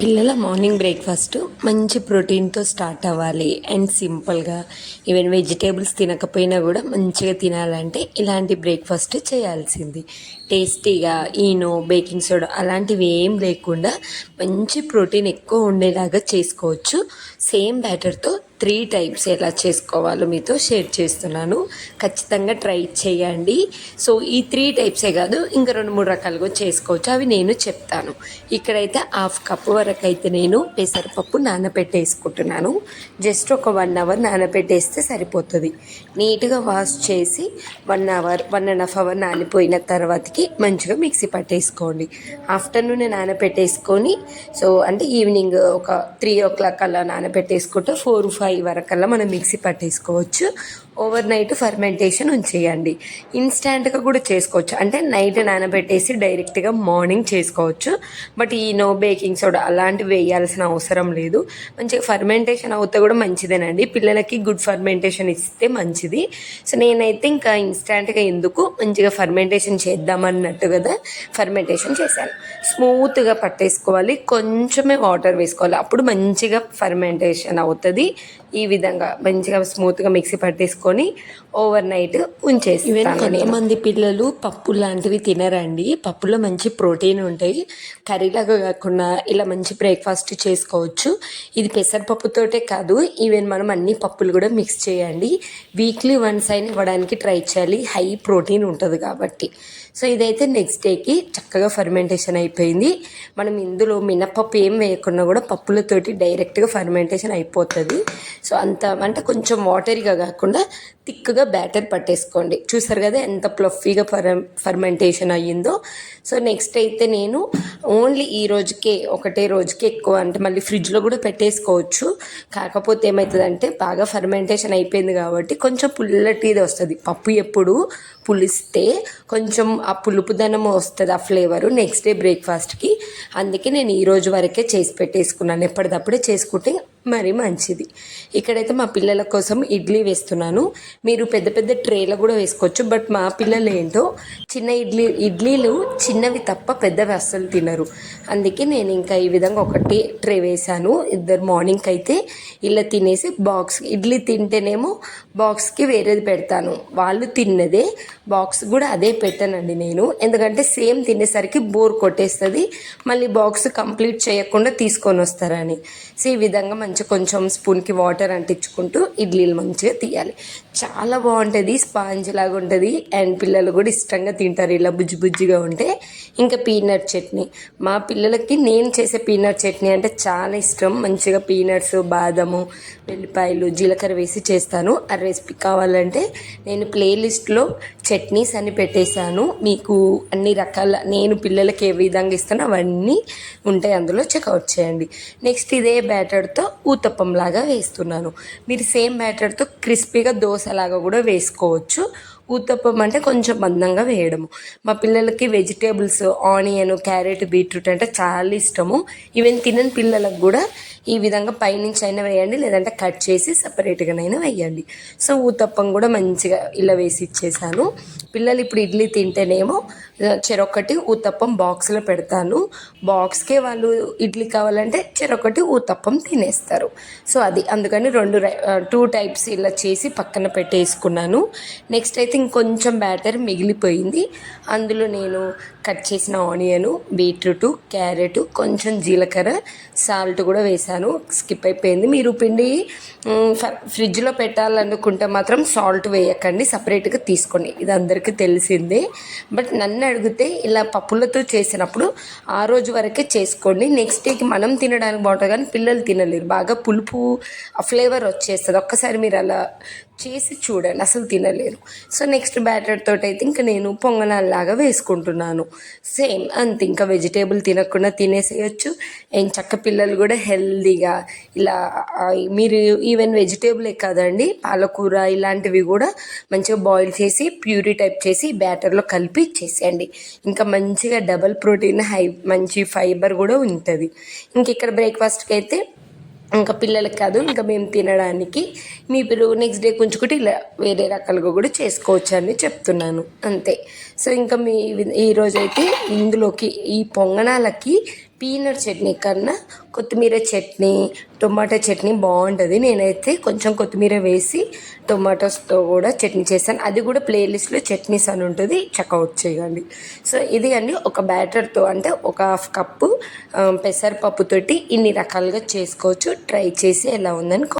పిల్లల morning breakfast మంచి ప్రోటీన్తో స్టార్ట్ అవ్వాలి. అండ్ సింపుల్గా ఈవెన్ వెజిటేబుల్స్ తినకపోయినా కూడా మంచిగా తినాలంటే ఇలాంటి బ్రేక్ఫాస్ట్ చేయాల్సింది. టేస్టీగా ఈనో బేకింగ్ సోడా అలాంటివి ఏం లేకుండా మంచి ప్రోటీన్ ఎక్కువ ఉండేలాగా చేసుకోవచ్చు. సేమ్ బ్యాటర్తో త్రీ టైప్స్ ఎలా చేసుకోవాలో మీతో షేర్ చేస్తున్నాను. ఖచ్చితంగా ట్రై చేయండి. సో ఈ త్రీ టైప్సే కాదు ఇంకా రెండు మూడు రకాలుగా చేసుకోవచ్చు. అవి నేను చెప్తాను. ఇక్కడైతే హాఫ్ కప్ వరకు అయితే నేను పెసరపప్పు నానబెట్టేసుకుంటున్నాను. జస్ట్ ఒక వన్ అవర్ నానబెట్టేస్తే సరిపోతుంది. నీట్గా వాష్ చేసి one hour one and half hour నానిపోయిన తర్వాతకి మంచిగా మిక్సీ పట్టేసుకోండి. ఆఫ్టర్నూన్ నానబెట్టేసుకొని సో అంటే ఈవినింగ్ ఒక త్రీ ఓ క్లాక్ అలా నానబెట్టేసుకుంటే ఫోర్ ఫైవ్ వరకల్లా మనం మిక్సీ పట్టేసుకోవచ్చు. ఓవర్ నైట్ ఫర్మెంటేషన్ ఉంచేయండి. ఇన్స్టాంట్గా కూడా చేసుకోవచ్చు. అంటే నైట్ నానబెట్టేసి డైరెక్ట్గా మార్నింగ్ చేసుకోవచ్చు. బట్ ఈ నో బేకింగ్ సోడా అలాంటివి వేయాల్సిన అవసరం లేదు. మంచిగా ఫర్మెంటేషన్ అవుతే కూడా మంచిదేనండి. పిల్లలకి గుడ్ ఫర్మెంటేషన్ ఇస్తే మంచిది. సో నేనైతే ఇంకా ఇన్స్టాంట్గా ఎందుకు మంచిగా ఫర్మెంటేషన్ చేద్దామన్నట్టు కదా ఫర్మెంటేషన్ చేశాను. స్మూత్గా పట్టేసుకోవాలి. కొంచెమే వాటర్ వేసుకోవాలి. అప్పుడు మంచిగా ఫర్మెంటేషన్ అవుతుంది. ఈ విధంగా మంచిగా స్మూత్గా మిక్సీ పట్టేసుకొని ఓవర్ నైట్ ఉంచేసి ఈవెన్ కొంతమంది పిల్లలు పప్పు లాంటివి తినరండి. పప్పులో మంచి ప్రోటీన్ ఉంటాయి. కర్రీలాగా కాకుండా ఇలా మంచి బ్రేక్ఫాస్ట్ చేసుకోవచ్చు. ఇది పెసరపప్పుతోటే కాదు ఈవెన్ మనం అన్ని పప్పులు కూడా మిక్స్ చేయండి. వీక్లీ వన్స్ అయినా ఇవ్వడానికి ట్రై చేయాలి. హై ప్రోటీన్ ఉంటుంది కాబట్టి. సో ఇదైతే నెక్స్ట్ డేకి చక్కగా ఫర్మెంటేషన్ అయిపోయింది. మనం ఇందులో మినపప్పు ఏం వేయకుండా కూడా పప్పులతోటి డైరెక్ట్గా ఫర్మెంటేషన్ అయిపోతుంది. సో అంత అంటే కొంచెం వాటరీగా కాకుండా థిక్గా బ్యాటర్ పట్టేసుకోండి. చూసారు కదా ఎంత ప్లఫీగా ఫర్ ఫర్మెంటేషన్ అయ్యిందో. సో నెక్స్ట్ అయితే నేను ఓన్లీ ఈ రోజుకే ఒకటే రోజుకి ఎక్కువ అంటే మళ్ళీ ఫ్రిడ్జ్లో కూడా పెట్టేసుకోవచ్చు. కాకపోతే ఏమవుతుందంటే బాగా ఫర్మెంటేషన్ అయిపోయింది కాబట్టి కొంచెం పుల్లటిది వస్తుంది. పప్పు ఎప్పుడు పులిస్తే కొంచెం ఆ పులుపుదనం వస్తుంది ఆ ఫ్లేవరు నెక్స్ట్ డే బ్రేక్ఫాస్ట్కి. అందుకే నేను ఈ రోజు వరకే చేసి పెట్టేసుకున్నాను. ఎప్పటిదప్పుడే చేసుకుంటే మరి మంచిది. ఇక్కడైతే మా పిల్లల కోసం ఇడ్లీ వేస్తున్నాను. మీరు పెద్ద పెద్ద ట్రేలో కూడా వేసుకోవచ్చు. బట్ మా పిల్లలు ఏంటో చిన్న ఇడ్లీ ఇడ్లీలు చిన్నవి తప్ప పెద్దవి అస్సలు తినరు. అందుకే నేను ఇంకా ఈ విధంగా ఒకటి ట్రే వేశాను. ఇద్దరు మార్నింగ్కి అయితే ఇలా తినేసి బాక్స్ ఇడ్లీ తింటేనేమో బాక్స్కి వేరేది పెడతాను. వాళ్ళు తిన్నదే బాక్స్ కూడా అదే పెట్టానండి నేను. ఎందుకంటే సేమ్ తినేసరికి బోర్ కొట్టేస్తుంది. మళ్ళీ బాక్స్ కంప్లీట్ చేయకుండా తీసుకొని వస్తారని. సో ఈ విధంగా మంచి కొంచెం స్పూన్కి వాటర్ అంటించుకుంటూ ఇడ్లీలు మంచిగా తీయాలి. చాలా బాగుంటుంది స్పాంజ్ లాగా ఉంటుంది. అండ్ పిల్లలు కూడా ఇష్టంగా తింటారు. ఇలా బుజ్జి బుజ్జిగా ఉంటే ఇంకా పీనట్ చట్నీ. మా పిల్లలకి నేను చేసే పీనట్ చట్నీ అంటే చాలా ఇష్టం. మంచిగా పీనట్స్ బాదము వెల్లిపాయలు జీలకర్ర వేసి చేస్తాను. ఆ రెసిపీ కావాలంటే నేను ప్లేలిస్ట్లో చట్నీస్ అని పెట్టేశాను. మీకు అన్ని రకాల నేను పిల్లలకి ఏ విధంగా ఇస్తానో అవన్నీ ఉంటాయి అందులో. చెక్అవుట్ చేయండి. నెక్స్ట్ ఇదే బ్యాటర్తో ఊతప్పం లాగా వేస్తున్నాను. మీరు సేమ్ మ్యాటర్తో క్రిస్పీగా దోశలాగా కూడా వేసుకోవచ్చు. ఊతప్పం అంటే కొంచెం మందంగా వేయడము. మా పిల్లలకి వెజిటేబుల్స్ ఆనియన్ క్యారెట్ బీట్రూట్ అంటే చాలా ఇష్టము. ఈవెన్ తినని పిల్లలకు కూడా ఈ విధంగా పైనుంచి అయినా వేయండి లేదంటే కట్ చేసి సపరేట్గానైనా వేయండి. సో ఊతప్పం కూడా మంచిగా ఇలా వేసి ఇచ్చేసాను. పిల్లలు ఇప్పుడు ఇడ్లీ తింటేనేమో చెరొకటి ఊతప్పం బాక్స్లో పెడతాను. బాక్స్కే వాళ్ళు ఇడ్లీ కావాలంటే చెరొకటి ఊతప్పం తినేస్తారు. సో అది అందుకని రెండు టూ టైప్స్ ఇలా చేసి పక్కన పెట్టేసుకున్నాను. నెక్స్ట్ అయితే ఇంకొంచెం బ్యాటర్ మిగిలిపోయింది. అందులో నేను కట్ చేసిన ఆనియను బీట్రూట్ క్యారెట్ కొంచెం జీలకర్ర సాల్ట్ కూడా వేసాను. స్కిప్ అయిపోయింది. మీరు పిండి ఫ్రిడ్జ్లో పెట్టాలనుకుంటే మాత్రం సాల్ట్ వేయకండి. సపరేట్గా తీసుకోండి. ఇది అందరికీ తెలిసిందే. బట్ నన్ను అడిగితే ఇలా పప్పులతో చేసినప్పుడు ఆ రోజు వరకే చేసుకోండి. నెక్స్ట్ డేకి మనం తినడానికి బాగుంటుంది కానీ పిల్లలు తినలేరు. బాగా పులుపు ఆ ఫ్లేవర్ వచ్చేస్తుంది. ఒక్కసారి మీరు అలా చేసి చూడండి అసలు తినలేరు. సో నెక్స్ట్ బ్యాటర్ తోటి అయితే ఇంకా నేను పొంగనాల్లాగా వేసుకుంటున్నాను. సేమ్ అంత. ఇంకా వెజిటేబుల్ తినకుండా తినేసేయచ్చు. అండ్ చక్క పిల్లలు కూడా హెల్దీగా ఇలా మీరు ఈవెన్ వెజిటేబులే కాదండి పాలకూర ఇలాంటివి కూడా మంచిగా బాయిల్ చేసి ప్యూరీ టైప్ చేసి బ్యాటర్లో కలిపి ఇచ్చేసేయండి ఇంకా మంచిగా డబల్ ప్రోటీన్ హై మంచి ఫైబర్ కూడా ఉంటుంది. ఇంక ఇక్కడ బ్రేక్ఫాస్ట్కి అయితే ఇంకా పిల్లలకి కాదు ఇంకా మేము తినడానికి. మీ పిల్లలు నెక్స్ట్ డే కొంచుకుంటే ఇలా వేరే రకాలుగా కూడా చేసుకోవచ్చు అని చెప్తున్నాను. అంతే. సో ఇంకా మీ ఈరోజైతే ఇందులోకి ఈ పొంగనాలకి పీనట్ చట్నీ కన్నా కొత్తిమీర చట్నీ టొమాటో చట్నీ బాగుంటుంది. నేనైతే కొంచెం కొత్తిమీర వేసి టొమాటోస్తో కూడా చట్నీ చేశాను. అది కూడా ప్లేలిస్ట్లో చట్నీస్ అని ఉంటుంది. చెక్అవుట్ చేయండి. సో ఇది అండి ఒక బ్యాటర్తో అంటే ఒక హాఫ్ కప్పు పెసరపప్పుతోటి ఇన్ని రకాలుగా చేసుకోవచ్చు. ట్రై చేసి ఎలా ఉందని